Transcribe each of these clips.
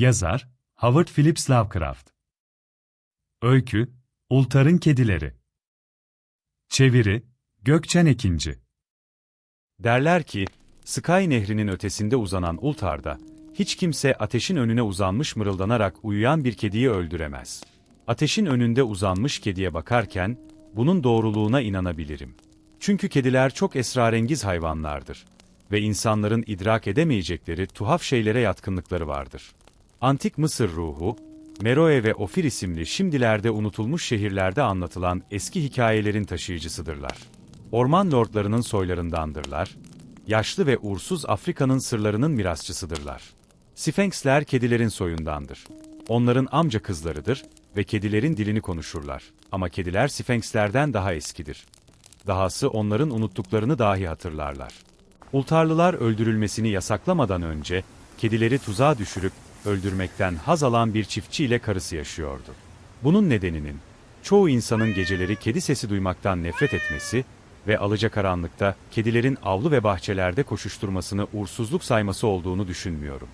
Yazar, Howard Phillips Lovecraft Öykü, Ultar'ın Kedileri Çeviri, Gökçen Ekinci Derler ki, Sky Nehri'nin ötesinde uzanan Ultar'da, hiç kimse ateşin önüne uzanmış mırıldanarak uyuyan bir kediyi öldüremez. Ateşin önünde uzanmış kediye bakarken, bunun doğruluğuna inanabilirim. Çünkü kediler çok esrarengiz hayvanlardır ve insanların idrak edemeyecekleri tuhaf şeylere yatkınlıkları vardır. Antik Mısır ruhu, Meroe ve Ofir isimli şimdilerde unutulmuş şehirlerde anlatılan eski hikayelerin taşıyıcısıdırlar. Orman lordlarının soylarındandırlar, yaşlı ve uğursuz Afrika'nın sırlarının mirasçısıdırlar. Sphinxler kedilerin soyundandır. Onların amca kızlarıdır ve kedilerin dilini konuşurlar. Ama kediler Sphinxlerden daha eskidir. Dahası onların unuttuklarını dahi hatırlarlar. Ultarlılar öldürülmesini yasaklamadan önce, kedileri tuzağa düşürüp öldürmekten haz alan bir çiftçi ile karısı yaşıyordu. Bunun nedeninin, çoğu insanın geceleri kedi sesi duymaktan nefret etmesi ve alacakaranlıkta kedilerin avlu ve bahçelerde koşuşturmasını uğursuzluk sayması olduğunu düşünmüyorum.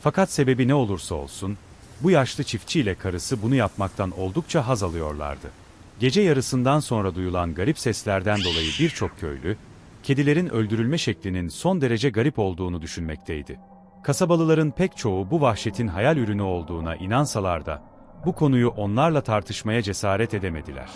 Fakat sebebi ne olursa olsun, bu yaşlı çiftçi ile karısı bunu yapmaktan oldukça haz alıyorlardı. Gece yarısından sonra duyulan garip seslerden dolayı birçok köylü, kedilerin öldürülme şeklinin son derece garip olduğunu düşünmekteydi. Kasabalıların pek çoğu bu vahşetin hayal ürünü olduğuna inansalar da, bu konuyu onlarla tartışmaya cesaret edemediler.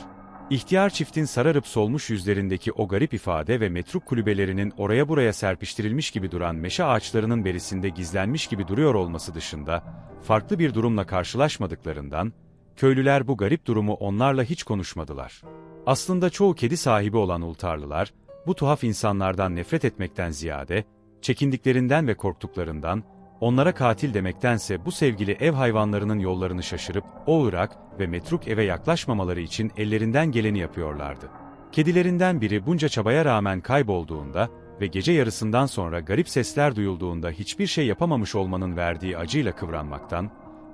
İhtiyar çiftin sararıp solmuş yüzlerindeki o garip ifade ve metruk kulübelerinin oraya buraya serpiştirilmiş gibi duran meşe ağaçlarının berisinde gizlenmiş gibi duruyor olması dışında, farklı bir durumla karşılaşmadıklarından, köylüler bu garip durumu onlarla hiç konuşmadılar. Aslında çoğu kedi sahibi olan ultarlılar, bu tuhaf insanlardan nefret etmekten ziyade, çekindiklerinden ve korktuklarından, onlara katil demektense bu sevgili ev hayvanlarının yollarını şaşırıp, o ırak ve metruk eve yaklaşmamaları için ellerinden geleni yapıyorlardı. Kedilerinden biri bunca çabaya rağmen kaybolduğunda ve gece yarısından sonra garip sesler duyulduğunda hiçbir şey yapamamış olmanın verdiği acıyla kıvranmaktan,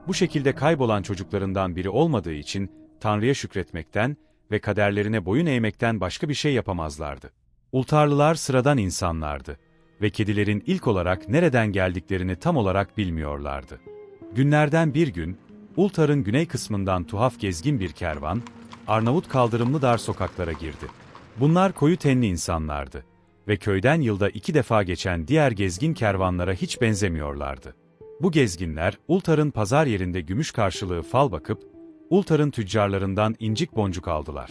bu şekilde kaybolan çocuklarından biri olmadığı için Tanrı'ya şükretmekten ve kaderlerine boyun eğmekten başka bir şey yapamazlardı. Ultarlılar sıradan insanlardı ve kedilerin ilk olarak nereden geldiklerini tam olarak bilmiyorlardı. Günlerden bir gün, Ultar'ın güney kısmından tuhaf gezgin bir kervan, Arnavut kaldırımlı dar sokaklara girdi. Bunlar koyu tenli insanlardı ve köyden yılda iki defa geçen diğer gezgin kervanlara hiç benzemiyorlardı. Bu gezginler, Ultar'ın pazar yerinde gümüş karşılığı fal bakıp, Ultar'ın tüccarlarından incik boncuk aldılar.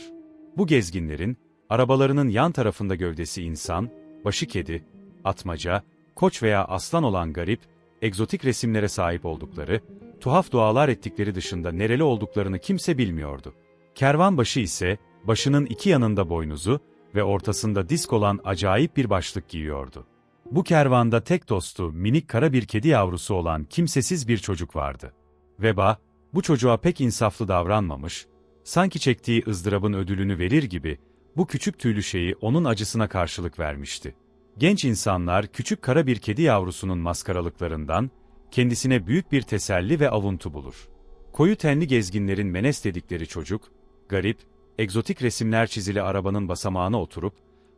Bu gezginlerin, arabalarının yan tarafında gövdesi insan, başı kedi, atmaca, koç veya aslan olan garip, egzotik resimlere sahip oldukları, tuhaf dualar ettikleri dışında nereli olduklarını kimse bilmiyordu. Kervan başı ise, başının iki yanında boynuzu ve ortasında disk olan acayip bir başlık giyiyordu. Bu kervanda tek dostu minik kara bir kedi yavrusu olan kimsesiz bir çocuk vardı. Veba, bu çocuğa pek insaflı davranmamış, sanki çektiği ızdırabın ödülünü verir gibi, bu küçük tüylü şeyi onun acısına karşılık vermişti. Genç insanlar küçük kara bir kedi yavrusunun maskaralıklarından, kendisine büyük bir teselli ve avuntu bulur. Koyu tenli gezginlerin menes dedikleri çocuk, garip, egzotik resimler çizili arabanın basamağına oturup,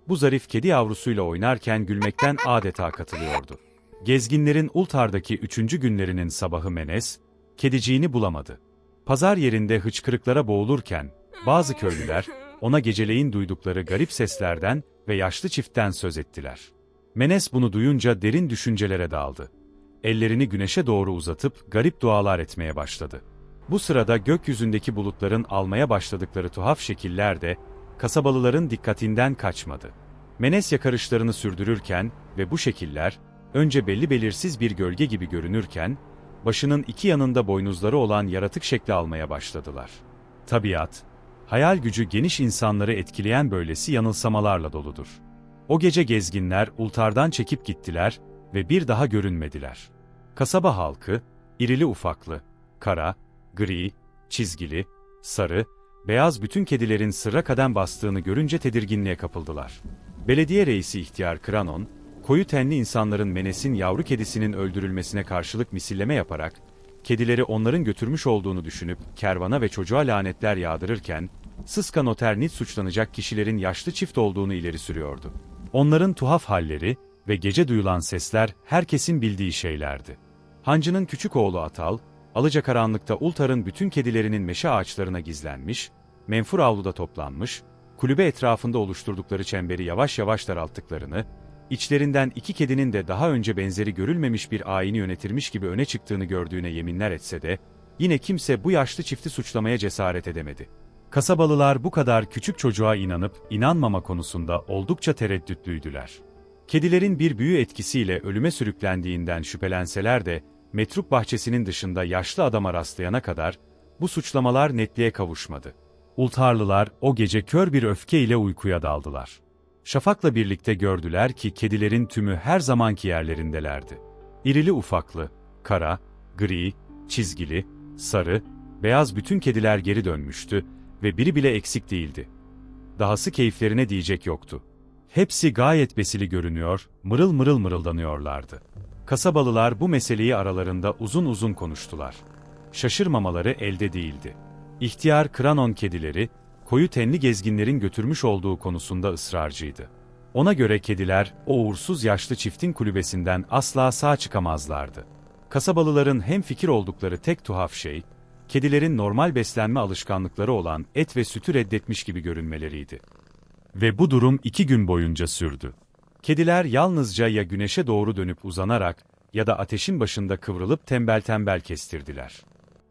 bu zarif kedi yavrusuyla oynarken gülmekten adeta katılıyordu. Gezginlerin Ultar'daki üçüncü günlerinin sabahı Menes, kediciğini bulamadı. Pazar yerinde hıçkırıklara boğulurken, bazı köylüler, ona geceleyin duydukları garip seslerden ve yaşlı çiftten söz ettiler. Menes bunu duyunca derin düşüncelere daldı. Ellerini güneşe doğru uzatıp garip dualar etmeye başladı. Bu sırada gökyüzündeki bulutların almaya başladıkları tuhaf şekiller de kasabalıların dikkatinden kaçmadı. Menes yakarışlarını sürdürürken ve bu şekiller önce belli belirsiz bir gölge gibi görünürken başının iki yanında boynuzları olan yaratık şekli almaya başladılar. Tabiat, hayal gücü geniş insanları etkileyen böylesi yanılsamalarla doludur. O gece gezginler ultardan çekip gittiler ve bir daha görünmediler. Kasaba halkı, irili ufaklı, kara, gri, çizgili, sarı, beyaz bütün kedilerin sıra kadem bastığını görünce tedirginliğe kapıldılar. Belediye reisi ihtiyar Kranon, koyu tenli insanların Menes'in yavru kedisinin öldürülmesine karşılık misilleme yaparak, kedileri onların götürmüş olduğunu düşünüp kervana ve çocuğa lanetler yağdırırken, Sıska Noternit suçlanacak kişilerin yaşlı çift olduğunu ileri sürüyordu. Onların tuhaf halleri ve gece duyulan sesler herkesin bildiği şeylerdi. Hancı'nın küçük oğlu Atal, alacakaranlıkta Ultar'ın bütün kedilerinin meşe ağaçlarına gizlenmiş, menfur avluda toplanmış, kulübe etrafında oluşturdukları çemberi yavaş yavaş daralttıklarını, içlerinden iki kedinin de daha önce benzeri görülmemiş bir ayini yönetirmiş gibi öne çıktığını gördüğüne yeminler etse de, yine kimse bu yaşlı çifti suçlamaya cesaret edemedi. Kasabalılar bu kadar küçük çocuğa inanıp inanmama konusunda oldukça tereddütlüydüler. Kedilerin bir büyü etkisiyle ölüme sürüklendiğinden şüphelenseler de, metruk bahçesinin dışında yaşlı adama rastlayana kadar, bu suçlamalar netliğe kavuşmadı. Ultarlılar o gece kör bir öfkeyle uykuya daldılar. Şafak'la birlikte gördüler ki kedilerin tümü her zamanki yerlerindelerdi. İrili ufaklı, kara, gri, çizgili, sarı, beyaz bütün kediler geri dönmüştü ve biri bile eksik değildi. Dahası keyiflerine diyecek yoktu. Hepsi gayet besili görünüyor, mırıl mırıl mırıldanıyorlardı. Kasabalılar bu meseleyi aralarında uzun uzun konuştular. Şaşırmamaları elde değildi. İhtiyar Kranon kedileri, koyu tenli gezginlerin götürmüş olduğu konusunda ısrarcıydı. Ona göre kediler, o uğursuz yaşlı çiftin kulübesinden asla sağ çıkamazlardı. Kasabalıların hem fikir oldukları tek tuhaf şey, kedilerin normal beslenme alışkanlıkları olan et ve sütü reddetmiş gibi görünmeleriydi. Ve bu durum iki gün boyunca sürdü. Kediler yalnızca ya güneşe doğru dönüp uzanarak ya da ateşin başında kıvrılıp tembel tembel kestirdiler.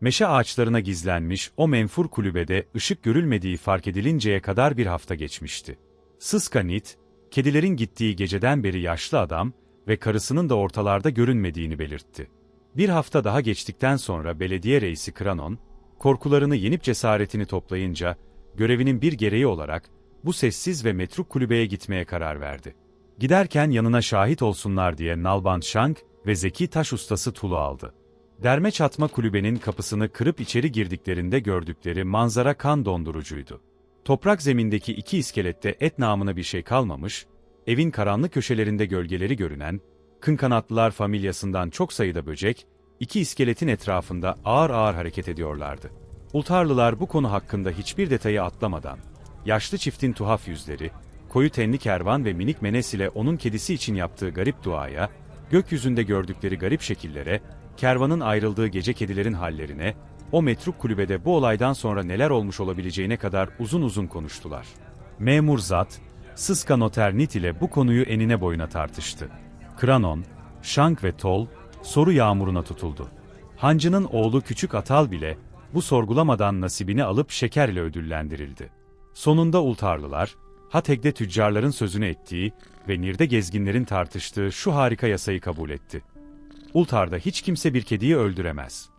Meşe ağaçlarına gizlenmiş o menfur kulübede ışık görülmediği fark edilinceye kadar bir hafta geçmişti. Sıskanit, kedilerin gittiği geceden beri yaşlı adam ve karısının da ortalarda görünmediğini belirtti. Bir hafta daha geçtikten sonra belediye reisi Kranon, korkularını yenip cesaretini toplayınca, görevinin bir gereği olarak bu sessiz ve metruk kulübeye gitmeye karar verdi. Giderken yanına şahit olsunlar diye Nalbant Şank ve Zeki Taş Ustası Tulu aldı. Derme çatma kulübenin kapısını kırıp içeri girdiklerinde gördükleri manzara kan dondurucuydu. Toprak zemindeki iki iskelette et namına bir şey kalmamış, evin karanlık köşelerinde gölgeleri görünen, kınkanatlılar familyasından çok sayıda böcek, iki iskeletin etrafında ağır ağır hareket ediyorlardı. Ultarlılar bu konu hakkında hiçbir detayı atlamadan, yaşlı çiftin tuhaf yüzleri, koyu tenli kervan ve minik menes ile onun kedisi için yaptığı garip duaya, gökyüzünde gördükleri garip şekillere, kervanın ayrıldığı gece kedilerin hallerine, o metruk kulübede bu olaydan sonra neler olmuş olabileceğine kadar uzun uzun konuştular. Memur zat, Sıska Noter Nit ile bu konuyu enine boyuna tartıştı. Kranon, Shank ve Tol, soru yağmuruna tutuldu. Hancı'nın oğlu Küçük Atal bile, bu sorgulamadan nasibini alıp şeker ile ödüllendirildi. Sonunda Ultarlılar, Hateg'de tüccarların sözünü ettiği ve Nir'de gezginlerin tartıştığı şu harika yasayı kabul etti. Ultar'da hiç kimse bir kediyi öldüremez.